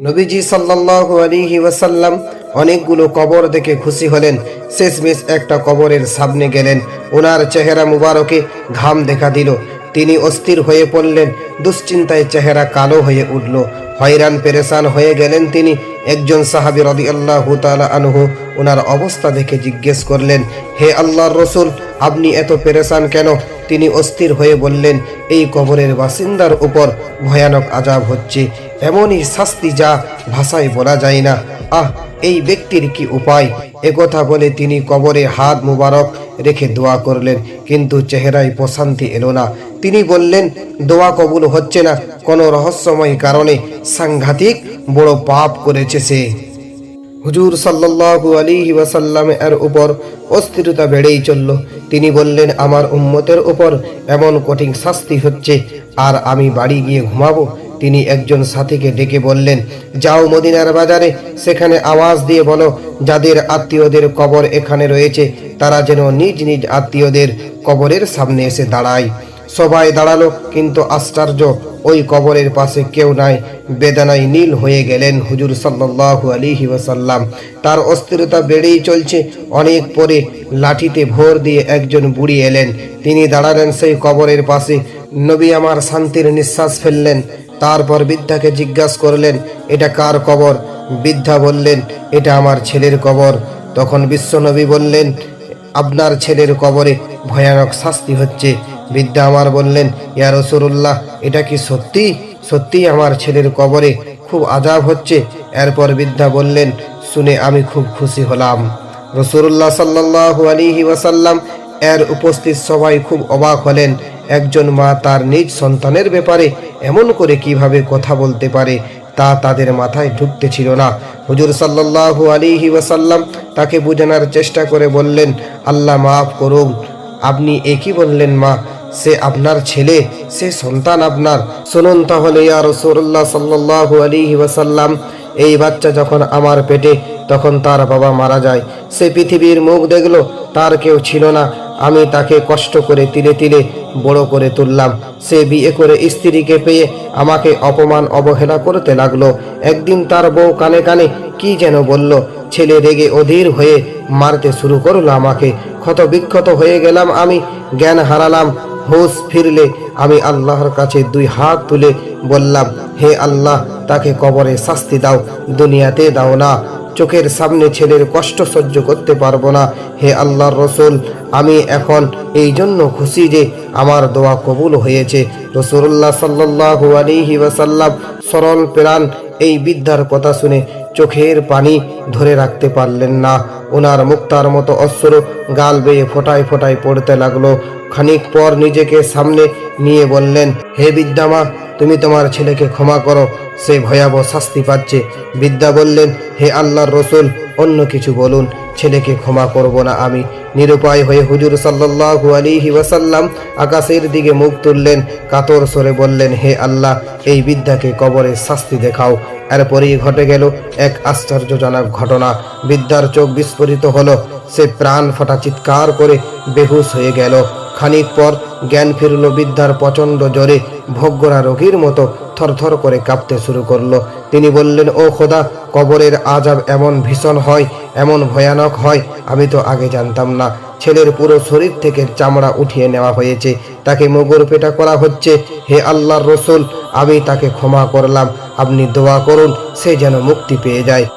নবীজি সাল্লাল্লাহু আলাইহি ওয়াসাল্লাম অনেকগুলো কবর দেখে খুশি হলেন। শেষমেশ একটা কবরের সামনে গেলেন। ওনার চেহারা মুবারকে ঘাম দেখা দিল। তিনি অস্থির হয়ে পড়লেন। দুশ্চিন্তায় চেহারা কালো হয়ে উঠল। হয়রান, পেরেশান হয়ে গেলেন তিনি। একজন সাহাবি রদি আল্লাহ আনহু ওনার অবস্থা দেখে জিজ্ঞেস করলেন, হে আল্লাহর রসুল, আপনি এত পেরেশান কেন? তিনি অস্থির হয়ে বললেন, এই কবরের বাসিন্দার উপর ভয়ানক আজাব হচ্ছে। এমনই শাস্তি যা ভাষায় বলা যায় না। আহ, এই ব্যক্তির কি উপায়? একথা বলে তিনি কবরে হাত মুবারক রেখে দোয়া করলেন, কিন্তু চেহারায় প্রশান্তি এলো না। তিনি বললেন, দোয়া কবুল হচ্ছে না। কোনো রহস্যময় কারণে সাংঘাতিক বড় পাপ করেছে সে। হুজুর সাল্লাল্লাহু আলাইহি ওয়াসাল্লাম এর উপর অস্থিরতা বেড়েই চলল। তিনি বললেন, আমার উম্মতের উপর এমন কঠিন শাস্তি হচ্ছে, আর আমি বাড়ি গিয়ে ঘুমাবো। তিনি একজন সাথীকে ডেকে বললেন, যাও মদিনার বাজারে, সেখানে আওয়াজ দিয়ে বলো, যাদের আত্মীয়দের কবর এখানে রয়েছে, তারা যেন নিজ নিজ আত্মীয়দের কবরের সামনে এসে দাঁড়ায়। সবাই দাঁড়াল, কিন্তু আশ্চর্য, ওই কবরের পাশে কেউ নাই। বেদনায় নীল হয়ে গেলেন হুজুর সাল্লাল্লাহু আলাইহি ওয়াসাল্লাম। তার অস্থিরতা বেড়েই চলছে। অনেক পরে লাঠিতে ভোর দিয়ে একজন বুড়ি এলেন। তিনি দাঁড়ালেন সেই কবরের পাশে। নবী আমার শান্তির নিঃশ্বাস ফেললেন। তারপর বৃদ্ধাকে জিজ্ঞাসা করলেন, এটা কার কবর? বৃদ্ধা বললেন, এটা আমার ছেলের কবর। তখন বিশ্বনবী বললেন, আপনার ছেলের কবরে ভয়ানক শাস্তি হচ্ছে। বৃদ্ধা আমার বললেন, ইয়া রসুল্লাহ এটা কি সত্যি? সত্যি আমার ছেলের কবরে খুব আজাব হচ্ছে। এরপর বৃদ্ধা বললেন, শুনে আমি খুব খুশি হলাম। রসুল্লাহ সাল্লাহ আলিহি ওয়াসাল্লাম এর উপস্থিত সবাই খুব অবাক হলেন। একজন মা তার নিজ সন্তানের ব্যাপারে এমন করে কীভাবে কথা বলতে পারে তা তাদের মাথায় ঢুকতে ছিল না। হুজুর সাল্লাল্লাহু আলিহি ওয়াসাল্লাম তাকে বোঝানোর চেষ্টা করে বললেন, আল্লাহ মাফ করুন, আপনি একই বললেন মা? সে আপনার ছেলে, সে সন্তান আপনার। শুনুন তাহলে, ইয়া রসুল্লাহ সাল্লাল্লাহু আলিহি ওয়াসাল্লাম, এই বাচ্চা যখন আমার পেটে, তখন তার বাবা মারা যায়। সে পৃথিবীর মুখ দেখল, তার কেউ ছিল না। আমি তাকে কষ্ট করে তিলে তিলে বড় করে তুললাম। সে বিয়ে করে স্ত্রীকে পেয়ে আমাকে অপমান, অবহেলা করতে লাগল। একদিন তার বউ কানে কানে কি যেন বলল, ছেলে রেগে অধীর হয়ে মারতে শুরু করল আমাকে। ক্ষত বিক্ষত হয়ে গেলাম আমি, জ্ঞান হারালাম। হুঁশ ফিরলে আমি আল্লাহর কাছে দুই হাত তুলে বললাম, হে আল্লাহ, তাকে কবরে শাস্তি দাও, দুনিয়াতে দাও না। চোখের সামনে ছেলের কষ্ট সহ্য করতে পারব না। হে আল্লাহর রসুল, আমি এখন এই জন্য খুশি যে আমার দোয়া কবুল হয়েছে। রসুল্লাহ সাল্লাহু আলিহি ওয়াসাল্লাম সরল প্রাণ এই বিদ্যার কথা শুনে চোখের পানি ধরে রাখতে পারলেন না। ওনার মুক্তার মতো অস্ত্র গাল বেয়ে ফোটায় ফোটায় পড়তে লাগল। খানিক পর নিজেকে সামনে নিয়ে বললেন, হে বিদ্যামা তুমি তোমার ছেলেকে ক্ষমা করো, সে ভয়াবহ শাস্তি পাচ্ছে। বিদ্যা বললেন, হে আল্লাহর রসুল, অন্য কিছু বলুন। ছেলেকে ক্ষমা করব না আমি। নিরুপায় হয়ে হুজুর সাল্লাল্লাহু আলাইহি ওয়াসাল্লাম আকাশের দিকে মুখ তুললেন, কাতর সরে বললেন, হে আল্লাহ, এই বিদ্যাকে কবরে শাস্তি দেখাও। এরপরেই ঘটে গেল এক আশ্চর্যজনক ঘটনা। বিদ্যার চোখ বিস্ফোরিত হলো, সে প্রাণ ফাটা চিৎকার করে বেহুশ হয়ে গেল। খানিক পর জ্ঞান ফিরল বিদ্যার প্রচণ্ড জ্বরে ভোগ্যরা রোগীর মতো থরথর করে কাঁপতে শুরু করল। তিনি বললেন, ও খোদা, কবরের আজাব এমন ভীষণ হয়, এমন ভয়ানক হয়, আমি তো আগে জানতাম না। ছেলের পুরো শরীর থেকে চামড়া উঠিয়ে নেওয়া হয়েছে, তাকে মগর পেটা করা হচ্ছে। হে আল্লাহর রসুল, আমি তাকে ক্ষমা করলাম। আপনি দোয়া করুন, সে যেন মুক্তি পেয়ে যায়।